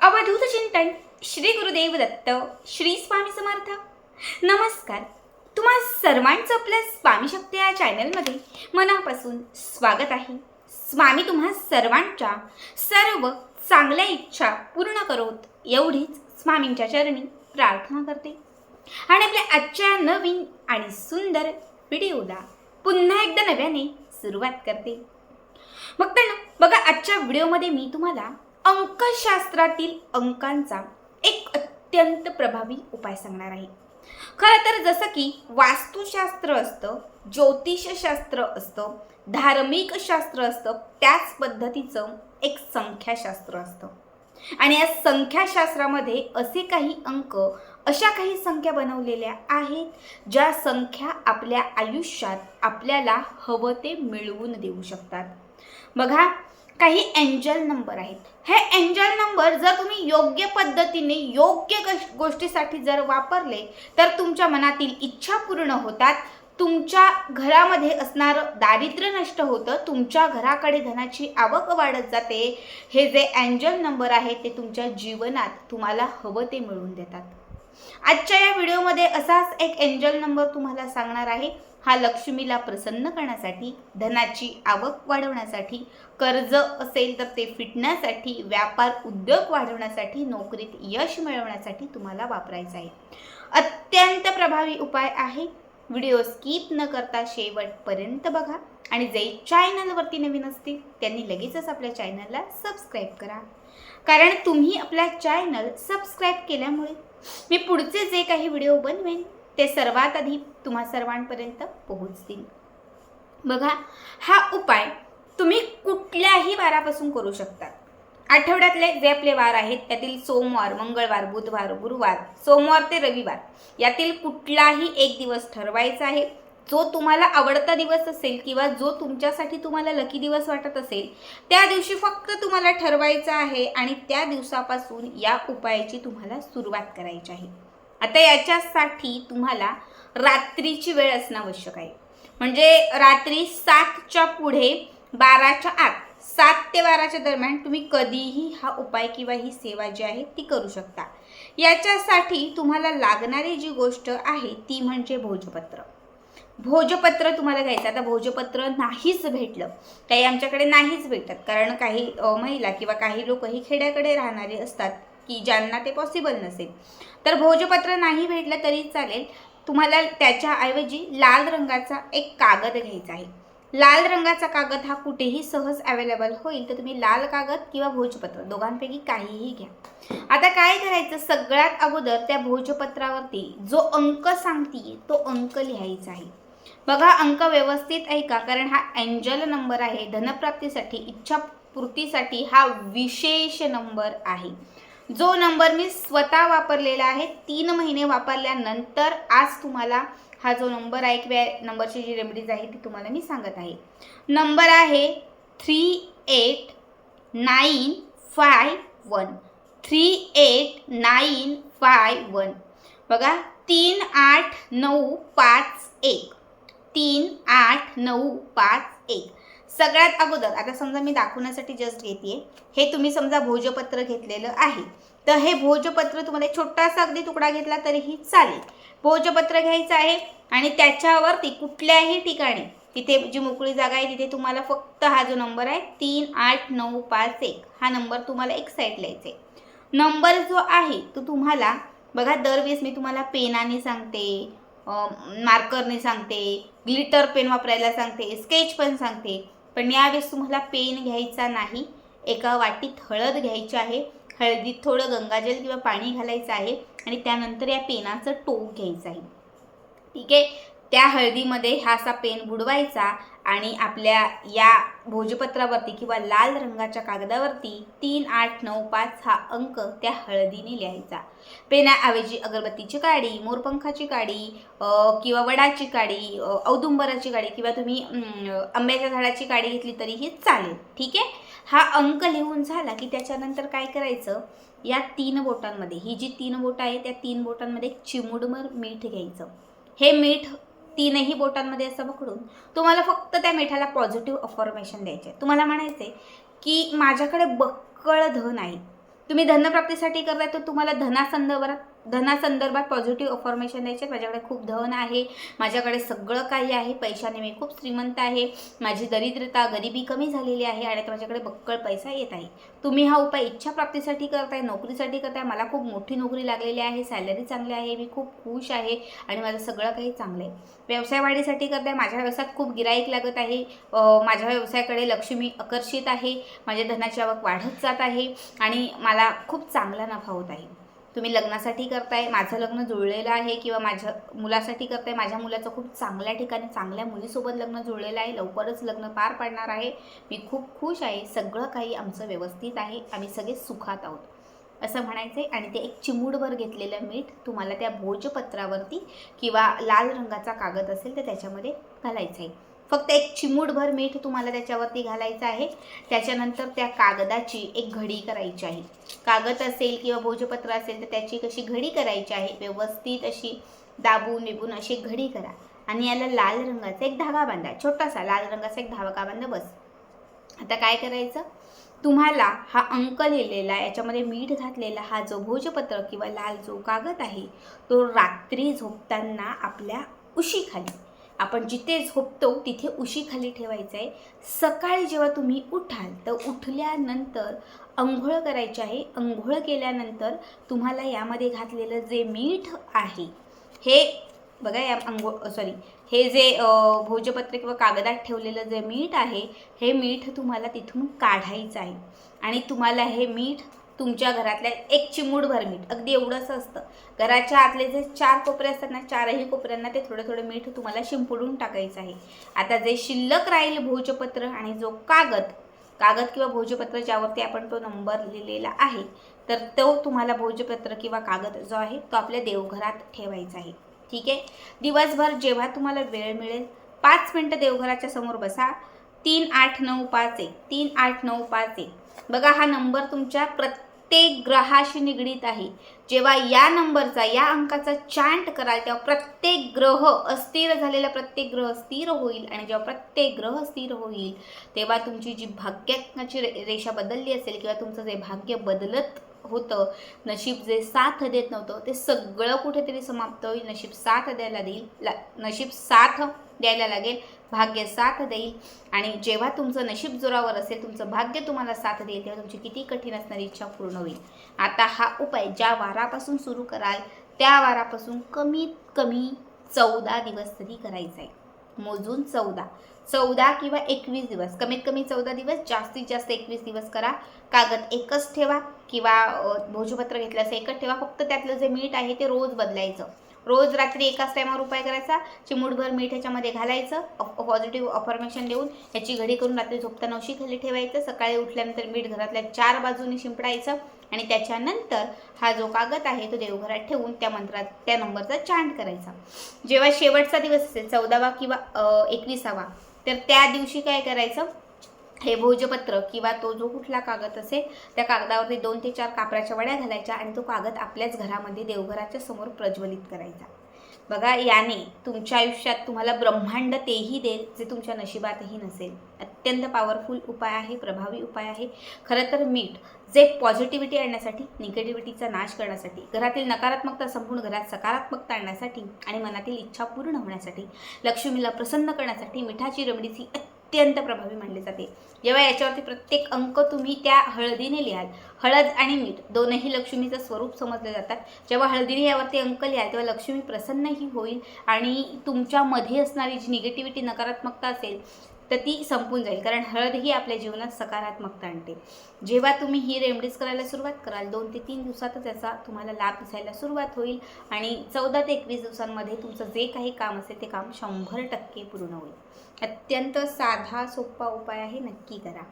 अवधूत चिंतन श्री गुरुदेव दत्त श्री स्वामी समर्थ. नमस्कार. तुम्हा सर्वांचं आपल्या स्वामी शक्ती या चॅनलमध्ये मनापासून स्वागत आहे. स्वामी तुम्हा सर्वांच्या सर्व चांगल्या इच्छा पूर्ण करोत एवढीच स्वामींच्या चरणी प्रार्थना करते. आणि आपल्या आजच्या नवीन आणि सुंदर व्हिडिओला पुन्हा एकदा नव्याने सुरुवात करते. मग तर बघा आजच्या व्हिडिओमध्ये मी तुम्हाला अंकशास्त्रातील अंकांचा एक अत्यंत प्रभावी उपाय सांगणार आहे. खरं तर जसं की वास्तुशास्त्र असतं ज्योतिषशास्त्र असतं धार्मिक शास्त्र असतं त्याच पद्धतीचं एक संख्याशास्त्र असतं. आणि या संख्याशास्त्रामध्ये असे काही अंक अशा काही संख्या बनवलेल्या आहेत ज्या संख्या आपल्या आयुष्यात आपल्याला हवं ते मिळवून देऊ शकतात. बघा काही एंजल नंबर आहेत. हे एंजल नंबर जर तुम्ही योग्य पद्धतीने योग्य गश- गोष्टीसाठी जर वापरले तर तुमच्या मनातील इच्छा पूर्ण होतात. तुमच्या घरामध्ये असणारं दारिद्र्य नष्ट होतं. तुमच्या घराकडे धनाची आवक वाढत जाते. हे जे अँजल नंबर आहे ते तुमच्या जीवनात तुम्हाला हवं ते मिळवून देतात. आजच्या या व्हिडिओमध्ये असाच एक एंजल नंबर तुम्हाला सांगणार आहे. हा लक्ष्मीला प्रसन्न करण्यासाठी धनाची आवक वाढवण्यासाठी कर्ज असेल तर ते फिटण्यासाठी व्यापार उद्योग वाढवण्यासाठी नोकरीत यश मिळवण्यासाठी तुम्हाला वापरायचा आहे. अत्यंत प्रभावी उपाय आहे. व्हिडिओ स्किप न करता शेवटपर्यंत बघा आणि जे चॅनलवरती नवीन असतील त्यांनी लगेचच आपल्या चॅनलला सबस्क्राईब करा. कारण तुम्ही आपल्या चॅनल सबस्क्राईब केल्यामुळे मी पुढचे जे काही व्हिडिओ बनवेन ते सर्वात आधी तुम्हा सर्वांपर्यंत पोहोचतील. बघा हा उपाय तुम्ही कुठल्याही वारापासून करू शकता. आठवड्यातले जे आपले वार आहेत त्यातील सोमवार मंगळवार बुधवार गुरुवार सोमवार ते रविवार यातील कुठलाही एक दिवस ठरवायचा आहे. जो तुम्हाला आवडता दिवस असेल किंवा जो तुमच्यासाठी तुम्हाला लकी दिवस वाटत असेल त्या दिवशी फक्त तुम्हाला ठरवायचं आहे आणि त्या दिवसापासून या उपायाची तुम्हाला सुरुवात करायची आहे. आता याच्यासाठी तुम्हाला रात्रीची वेळ असणं आवश्यक आहे. म्हणजे रात्री सातच्या पुढे बाराच्या आत सात ते बाराच्या दरम्यान तुम्ही कधीही हा उपाय किंवा ही सेवा जी आहे ती करू शकता. याच्यासाठी तुम्हाला लागणारी जी गोष्ट आहे ती म्हणजे भोजपत्र. भोजपत्र तुम्हाला घ्यायचं आता भोजपत्र नाहीच भेटलं. काही आमच्याकडे नाहीच भेटत. कारण काही महिला किंवा काही लोक ही खेड्याकडे राहणारे असतात की ज्यांना ते पॉसिबल नसेल. तर भोजपत्र नाही भेटलं तरी चालेल. तुम्हाला त्याच्याऐवजी लाल रंगाचा एक कागद घ्यायचा आहे. लाल रंगाचा कागद हा कुठेही सहज अवेलेबल होईल तर तुम्ही लाल कागद किंवा भोजपत्र दोघांपैकी काहीही घ्या. आता काय करायचं? सगळ्यात अगोदर त्या भोजपत्रावरती जो अंक सांगते तो अंक लिहायचा आहे. बघा अंक व्यवस्थित ऐका कारण हा एंजल नंबर आहे. धनप्राप्तीसाठी इच्छा पूर्तीसाठी हा विशेष नंबर आहे. जो नंबर मी स्वतः वापरलेला आहे तीन महिने वापरल्यानंतर आज तुम्हाला हा जो नंबर आहे किंवा नंबरची जी रेमेडीज आहे ती तुम्हाला मी सांगत आहे. नंबर आहे three eight nine five one three eight nine five one बघा तीन आठ नऊ पाच एक. तीन आठ नऊ पाच एक. सगळ्यात अगोदर आता समजा मी दाखवण्यासाठी जस्ट घेते हे तुम्ही समजा भोजपत्र घेतलेलं आहे. तर हे भोजपत्र तुम्हाला छोटासा अगदी तुकडा घेतला तरीही चालेल. भोजपत्र घ्यायचं आहे आणि त्याच्यावरती कुठल्याही ठिकाणी तिथे जी मोकळी जागा आहे तिथे तुम्हाला फक्त हा जो नंबर आहे तीन आठ नऊ पाच एक हा नंबर तुम्हाला एक साईड लिहायचा आहे. नंबर जो आहे तो तुम्हाला बघा दरवेळेस मी तुम्हाला पेनाने सांगते मार्करने सांगते ग्लिटर पेन वापरायला सांगते स्केच पेन सांगते. पण यावेळेस तुम्हाला पेन घ्यायचा नाही. एका वाटीत हळद घ्यायची आहे. हळदीत थोडं गंगाजल किंवा पाणी घालायचं आहे आणि त्यानंतर या पेनाचं टोक घ्यायचं आहे. ठीक आहे? त्या हळदीमध्ये हा असा पेन बुडवायचा आणि आपल्या या भोजपत्रावरती किंवा लाल रंगाच्या कागदावरती तीन आठ नऊ पाच हा अंक त्या हळदीने लिहायचा. पेनाऐवजी अगरबत्तीची काडी मोरपंखाची काडी किंवा वडाची काडी औदुंबराची काडी किंवा तुम्ही आंब्याच्या झाडाची काडी घेतली तरीही चालेल. ठीक आहे? हा अंक लिहून झाला की त्याच्यानंतर काय करायचं? या तीन बोटांमध्ये ही जी तीन बोटं आहे त्या तीन बोटांमध्ये चिमुडमर मीठ घ्यायचं. हे मीठ तीनही बोटांमध्ये असं पकडून तुम्हाला फक्त त्या मिठाला पॉझिटिव्ह अफॉर्मेशन द्यायचे तुम्हाला म्हणायचे की माझ्याकडे बक्कळ धन आहे. तुम्ही धनप्राप्तीसाठी करताय तर तुम्हाला धनासंदर्भात धनासंदर्भात पॉझिटिव्ह अफॉर्मेशन द्यायचे. माझ्याकडे खूप धन आहे. माझ्याकडे सगळं काही आहे. पैशाने मी खूप श्रीमंत आहे. माझी दरिद्रता गरिबी कमी झालेली आहे आणि आता माझ्याकडे बक्कळ पैसा येत आहे. तुम्ही हा उपाय इच्छाप्राप्तीसाठी करताय नोकरीसाठी करताय. मला खूप मोठी नोकरी लागलेली आहे. सॅलरी चांगली आहे. मी खूप खुश आहे आणि माझं सगळं काही चांगलं आहे. व्यवसाय वाढीसाठी करताय. माझ्या व्यवसायात खूप गिराईक लागत आहे. माझ्या व्यवसायाकडे लक्ष्मी आकर्षित आहे. माझ्या धनाची आवक वाढत जात आहे आणि मला खूप चांगला नफा होत आहे. तुम्ही लग्नासाठी करताय माझं लग्न जुळलेलं आहे किंवा माझ्या मुलासाठी करताय माझ्या मुलाचं खूप चांगल्या ठिकाणी चांगल्या मुलीसोबत लग्न जुळलेलं आहे लवकरच लग्न पार पाडणार आहे. मी खूप खुश आहे सगळं काही आमचं व्यवस्थित आहे आम्ही सगळे सुखात आहोत. असं म्हणायचं आहे आणि ते एक चिमूडभर घेतलेलं मीठ तुम्हाला त्या भोजपत्रावरती किंवा लाल रंगाचा कागद असेल तर त्याच्यामध्ये घालायचं आहे फक्त एक चिमूटभर मीठ तुम्हाला त्याच्यावरती घालायचं आहे. त्याच्यानंतर त्या कागदाची एक घडी करायची आहे. कागद असेल किंवा भोजपत्र असेल तर त्याची कशी घडी करायची आहे. व्यवस्थित अशी दाबून निबून अशी घडी करा. आणि याला लाल रंगाचा एक धागा बांधा. छोटासा लाल रंगाचा एक धागा बांधा बस. आता काय करायचं? तुम्हाला हा अंक लिहिलेला याच्यामध्ये मीठ घातलेला हा जो भोजपत्र किंवा लाल जो कागद आहे तो रात्री झोपताना आपल्या उशीखाली आपण जिथे झोपतो तिथे उशीखाली ठेवायचं आहे सकाळी जेव्हा तुम्ही उठाल तर उठल्यानंतर अंघोळ करायची आहे. अंघोळ केल्यानंतर तुम्हाला यामध्ये घातलेलं जे मीठ आहे हे बघा या अंघोळ सॉरी हे जे भोजपत्र किंवा कागदात ठेवलेलं जे मीठ आहे हे मीठ तुम्हाला तिथून काढायचं आहे. आणि तुम्हाला हे मीठ तुमच्या घरातल्या एक चिमूडभर मीठ अगदी एवढंच असतं. घराच्या आतले जे चार कोपरे असतात ना चारही कोपऱ्यांना ते थोडं थोडं मीठ तुम्हाला शिंपडून टाकायचं आहे. आता जे शिल्लक राहील भोजपत्र आणि जो कागद कागद किंवा भोजपत्र ज्यावरती आपण तो नंबर लिहिलेला आहे तर तो तुम्हाला भोजपत्र किंवा कागद जो आहे तो आपल्या देवघरात ठेवायचा आहे. ठीक आहे? दिवसभर जेव्हा तुम्हाला वेळ मिळेल पाच मिनटं देवघराच्या समोर बसा. तीन आठ नऊ पाच एक तीन आठ नऊ पाच एक. बघा हा नंबर तुमच्या प्रत्येक प्रत्येक ग्रहाशी निगडीत आहे. जेव्हा या नंबरचा या अंकाचा चॅन्ट कराल तेव्हा प्रत्येक ग्रह अस्थिर झालेला प्रत्येक ग्रह स्थिर होईल. आणि जेव्हा प्रत्येक ग्रह स्थिर होईल तेव्हा तुमची जी भाग्याची रे- रेषा बदलली असेल किंवा तुमचं जे भाग्य बदलत होतं नशीब जे साथ देत नव्हतं ते सगळं कुठेतरी समाप्त होईल. नशीब साथ द्यायला देईल ला नशीब साथ द्यायला लागेल. भाग्य साथ देईल. आणि जेव्हा तुमचं नशीब जोरावर असेल तुमचं भाग्य तुम्हाला साथ देईल तेव्हा तुमची किती कठीण असणारी इच्छा पूर्ण होईल. आता हा उपाय ज्या वारापासून सुरू कराल त्या वारापासून कमीत कमी चौदा दिवस तरी करायचा आहे. मोजून चौदा. चौदा किंवा एकवीस दिवस. कमीत कमी चौदा दिवस जास्तीत जास्त एकवीस दिवस करा. कागद एकच ठेवा किंवा भोजपत्र घेतलं असं एकच ठेवा. फक्त त्यातलं जे मीठ आहे ते रोज बदलायचं. रोज रात्री एकाच टायमावर उपाय करायचा. चिमूटभर मीठ ह्याच्यामध्ये घालायचं. पॉझिटिव्ह अफॉर्मेशन देऊन ह्याची घडी करून रात्री झोपताना उशी खाली ठेवायचं. सकाळी उठल्यानंतर मीठ घरातल्या चार बाजूनी शिंपडायचं. आणि त्याच्यानंतर हा जो कागद आहे तो देवघरात ठेवून त्या मंत्रात त्या नंबरचा चांट करायचा. जेव्हा शेवटचा दिवस असेल चौदावा किंवा एकवीसावा एकविसावा तर त्या दिवशी काय करायचं? हे भोजपत्र किंवा तो जो कुठला कागद असेल त्या कागदावरती दोन ते चार कापराच्या वड्या घालायच्या आणि तो कागद आपल्याच घरामध्ये देवघराच्या समोर प्रज्वलित करायचा. बघा याने तुमच्या आयुष्यात तुम्हाला ब्रह्मांड तेही देईल जे तुमच्या नशिबातही नसेल. अत्यंत पॉवरफुल उपाय आहे प्रभावी उपाय आहे. खरं तर मीठ जे पॉझिटिव्हिटी आणण्यासाठी निगेटिव्हिटीचा नाश करण्यासाठी घरातील नकारात्मकता संपूर्ण घरात सकारात्मकता आणण्यासाठी आणि मनातील इच्छा पूर्ण होण्यासाठी लक्ष्मीला प्रसन्न करण्यासाठी मिठाची रमडीची अत्यंत प्रभावी मानले जाते. जेव्हा याच्यावरती प्रत्येक अंक तुम्ही त्या हळदीने लिहाल हळद आणि मीठ दोनही लक्ष्मीचं स्वरूप समजले जातात. जेव्हा हळदीने यावरती अंक लिहाल तेव्हा लक्ष्मी प्रसन्नही होईल आणि तुमच्यामध्ये असणारी जी निगेटिव्हिटी नकारात्मकता असेल तर ती संपून जाईल. कारण हळद ही आपल्या जीवनात सकारात्मकता आणते. जेव्हा तुम्ही ही रेमडीज करायला सुरुवात कराल दोन ते तीन दिवसातच याचा तुम्हाला लाभ दिसायला सुरुवात होईल आणि चौदा ते एकवीस दिवसांमध्ये तुमचं जे काही काम असेल ते काम शंभर टक्के पूर्ण होईल. अत्यंत साधा सोपा उपाय आहे नक्की करा.